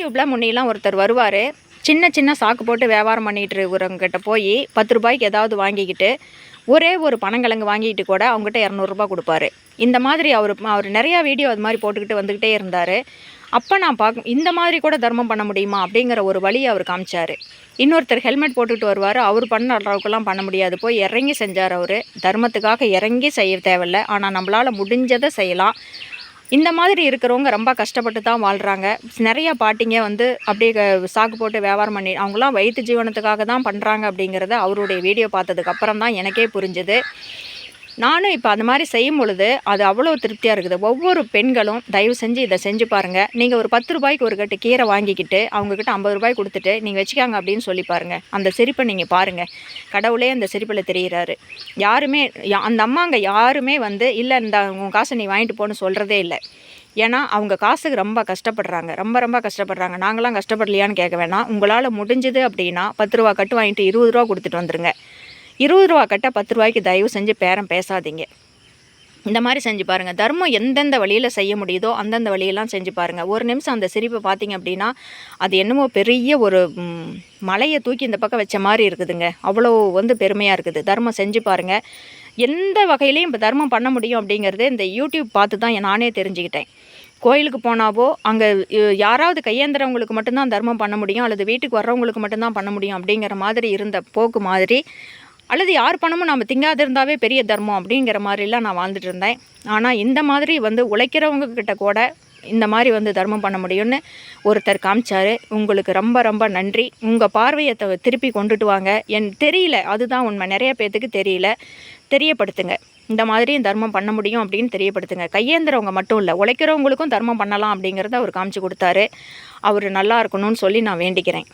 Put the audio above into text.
யூடியூப்பில் முன்னையெல்லாம் ஒருத்தர் வருவார். சின்ன சின்ன சாக்கு போட்டு வியாபாரம் பண்ணிகிட்டு இருக்கிறவங்ககிட்ட போய் பத்து ரூபாய்க்கு ஏதாவது வாங்கிக்கிட்டு ஒரே ஒரு பனங்கிழங்கு வாங்கிட்டு கூட அவங்ககிட்ட இரநூறுபா கொடுப்பாரு. இந்த மாதிரி அவர் அவர் நிறையா வீடியோ அது மாதிரி போட்டுக்கிட்டு வந்துக்கிட்டே இருந்தார். அப்போ நான் பார்க்க இந்த மாதிரி கூட தர்மம் பண்ண முடியுமா அப்படிங்கிற ஒரு வழியை அவர் காமிச்சார். இன்னொருத்தர் ஹெல்மெட் போட்டுக்கிட்டு வருவார். அவர் பண்ண அளவுக்குலாம் பண்ண முடியாது. போய் இறங்கி செஞ்சார் அவர். தர்மத்துக்காக இறங்கி செய்ய தேவையில்ல. ஆனால் நம்மளால் முடிஞ்சதை செய்யலாம். இந்த மாதிரி இருக்கிறவங்க ரொம்ப கஷ்டப்பட்டு தான் வாழ்கிறாங்க நிறைய பாட்டிங்க வந்து அப்படியே க- சாக்கு போட்டு வியாபாரம் பண்ணி அவங்களாம் வயிற்று ஜீவனத்துக்காக தான் பண்ணுறாங்க அப்படிங்கிறத அவருடைய வீடியோ பார்த்ததுக்கப்புறம் தான் எனக்கே புரிஞ்சுது. நானும் இப்போ அந்த மாதிரி செய்யும் பொழுது அது அவ்வளோ திருப்தியாக இருக்குது. ஒவ்வொரு பெண்களும் தயவு செஞ்சு இதை செஞ்சு பாருங்கள் நீங்கள் ஒரு பத்து ரூபாய்க்கு ஒரு கட்டு கீரை வாங்கிக்கிட்டு அவங்கக்கிட்ட ஐம்பது ரூபாய் கொடுத்துட்டு நீங்கள் வச்சுக்காங்க அப்படின்னு சொல்லி பாருங்கள் அந்த சிரிப்பை நீங்கள் பாருங்கள் கடவுளே அந்த சிரிப்பில் தெரிகிறாரு யாருமே யா- அந்த அம்மாங்க யாருமே வந்து இல்லை இந்த உன் காசை நீ வாங்கிட்டு போன்னு சொல்கிறதே இல்லை. ஏன்னா அவங்க காசுக்கு ரொம்ப கஷ்டப்படுறாங்க. ரொம்ப ரொம்ப கஷ்டப்படுறாங்க. நாங்களாம் கஷ்டப்படலையான்னு கேட்க வேணாம். உங்களால் முடிஞ்சது அப்படின்னா பத்து ரூபா கட்டு வாங்கிட்டு இருபது ரூபா கொடுத்துட்டு வந்துருங்க. இருபது ரூபா கட்ட பத்து ரூபாய்க்கு தயவு செஞ்சு பேரம் பேசாதீங்க. இந்த மாதிரி செஞ்சு பாருங்கள் தர்மம் எந்தெந்த வழியில் செய்ய முடியுதோ அந்தந்த வழியெல்லாம் செஞ்சு பாருங்கள் ஒரு நிமிஷம் அந்த சிரிப்பை பார்த்தீங்க அப்படின்னா அது என்னமோ பெரிய ஒரு மலையை தூக்கி இந்த பக்கம் வச்ச மாதிரி இருக்குதுங்க. அவ்வளோ வந்து பெருமையாக இருக்குது. தர்மம் செஞ்சு பாருங்கள் எந்த வகையிலையும் இப்போ தர்மம் பண்ண முடியும் அப்படிங்கிறது இந்த யூடியூப் பார்த்து தான் நானே தெரிஞ்சுக்கிட்டேன். கோயிலுக்கு போனாவோ அங்கே யாராவது கையேந்திரவங்களுக்கு மட்டும்தான் தர்மம் பண்ண முடியும் அல்லது வீட்டுக்கு வர்றவங்களுக்கு மட்டும்தான் பண்ண முடியும் அப்படிங்கிற மாதிரி இருந்த போக்கு மாதிரி அல்லது யார் பணமும் நம்ம திங்காது இருந்தாவே பெரிய தர்மம் அப்படிங்கிற மாதிரிலாம் நான் வாழ்ந்துட்டு இருந்தேன். ஆனால் இந்த மாதிரி வந்து உழைக்கிறவங்க கிட்ட கூட இந்த மாதிரி வந்து தர்மம் பண்ண முடியும்னு ஒருத்தர் காமிச்சாரு. உங்களுக்கு ரொம்ப ரொம்ப நன்றி. உங்கள் பார்வையை திருப்பி கொண்டுட்டு வாங்க. என் தெரியல. அதுதான் உண்மை. நிறைய பேர்த்துக்கு தெரியல. தெரியப்படுத்துங்க. இந்த மாதிரியும் தர்மம் பண்ண முடியும் அப்படின்னு தெரியப்படுத்துங்க. கையேந்திரவங்க மட்டும் இல்லை உழைக்கிறவங்களுக்கும் தர்மம் பண்ணலாம் அப்படிங்கிறத அவர் காமிச்சு கொடுத்தாரு. அவர் நல்லா இருக்கணும்னு சொல்லி நான் வேண்டிக்கிறேன்.